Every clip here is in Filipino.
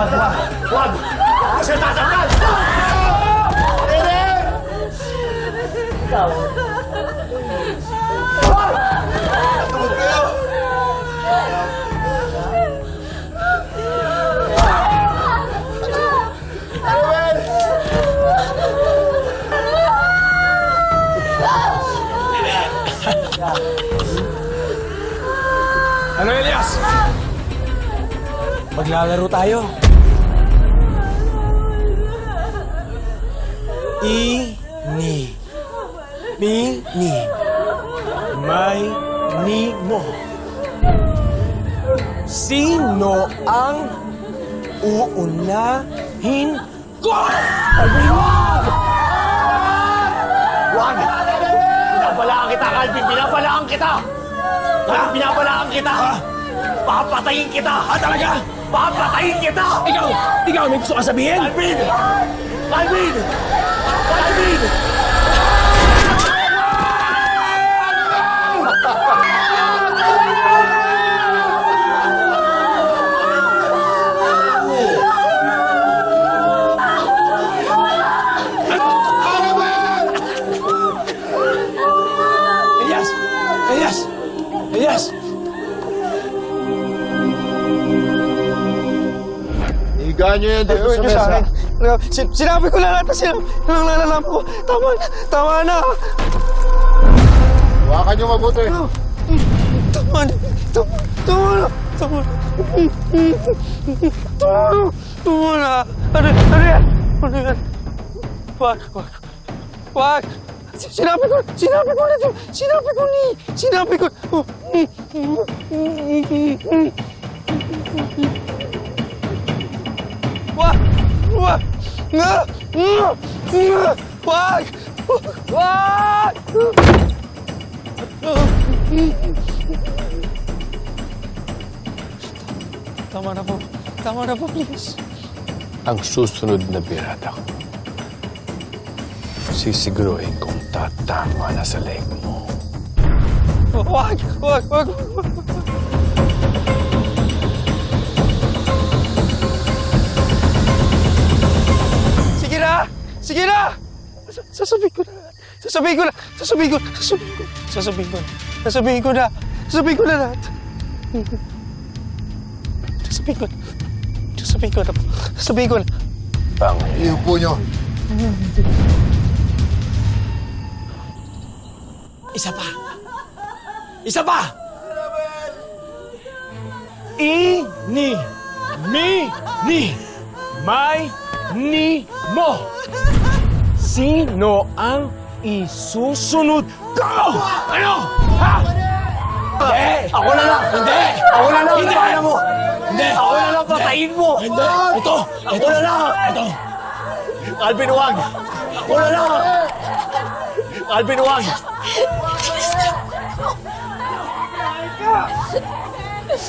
Wag, wag, wag! Siya tasaktan! Eden! Ikaw. Maglalaro tayo. I, ni. Mi, ni. May, ni, mo. Sino ang uunahin ko? Wag! Pinabalaan kita, Calvin! Pinabalaan kita! Ha? Pinabalaan kita! Papatayin kita! Ah, talaga? Papatayin kita! Ikaw! Ikaw may gusto ka sabihin? Calvin! Calvin! Calvin! Elias! Elias! Elias! Higa niyo yan dito sa mesa. Sin- sinabi ko na lahat na sinabi. Nang nalalaman ko. Tama na. Tama na. Huwakan niyo mabuti. Tama na. Tama, tama na. Tama na. Tama na. Tama na. Ano, ano yan? Ano yan? Wag, wag. Wag. Sinabi ko, sinabi ko na to. Sinabi ko ni. Sinabi ko. Wag. Wag. Wag. Wag. Tama na po. Tama na po, please. ang susunod na birada ko. Sisiguruhin kong tatama na sa leg mo. Wag! Wag! Wag! wag. Sige na! Sa- Sasabihin ko na. Sasabihin ko na. Sasabihin ko. Sasabihin ko. Sasabihin ko na. Sasabihin ko na. Sasabihin ko na lahat. Sasabihin ko na. Sasabihin ko na. Sasabihin ko na. Pangit. Iupo niyo. Isa pa! Isa pa! I, ni. Mi, ni. May, ni, mo. Sino ang isusunod ko? Ano? Ha? Hindi! Ako na lang! Hindi! Ako na lang! Hindi! Kaya mo! Hindi! Ako na lang! Patayin mo! Hindi! Ito! Ito! na lang! Ito! Calvin, wag! Ako na lang! Calvin, wag!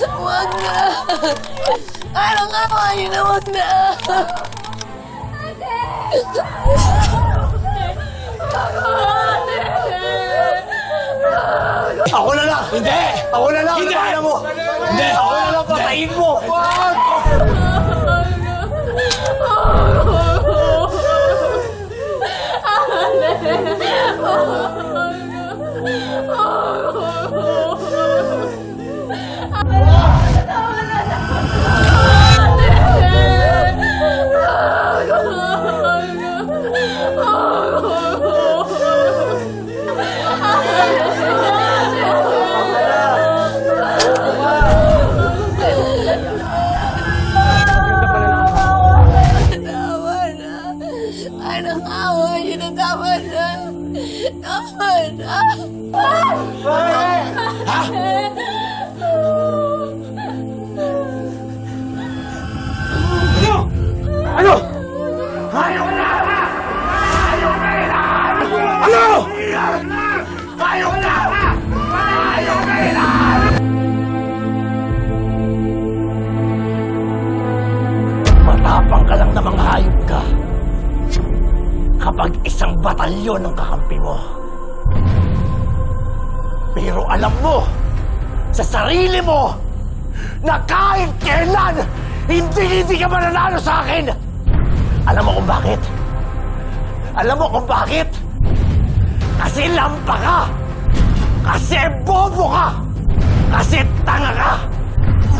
Huwag na! Ano nga ba? Yun na huwag na! Ako na lang! Hindi! Ako na lang! Hindi! Kaya mo! Hindi! Ako na lang! Patayin mo! Wag! Na! Ano? Ano? Matapang ka lang namang hayop ka. Kapag isang batalyon ang kakampi mo. Pero alam mo, sa sarili mo, na kahit kailan, Hindi, hindi ka mananalo sa akin! Alam mo kung bakit? Alam mo kung bakit? Kasi lampa ka! Kasi bobo ka! Kasi tanga ka!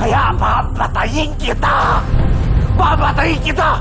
Kaya papatayin kita! Papatayin kita!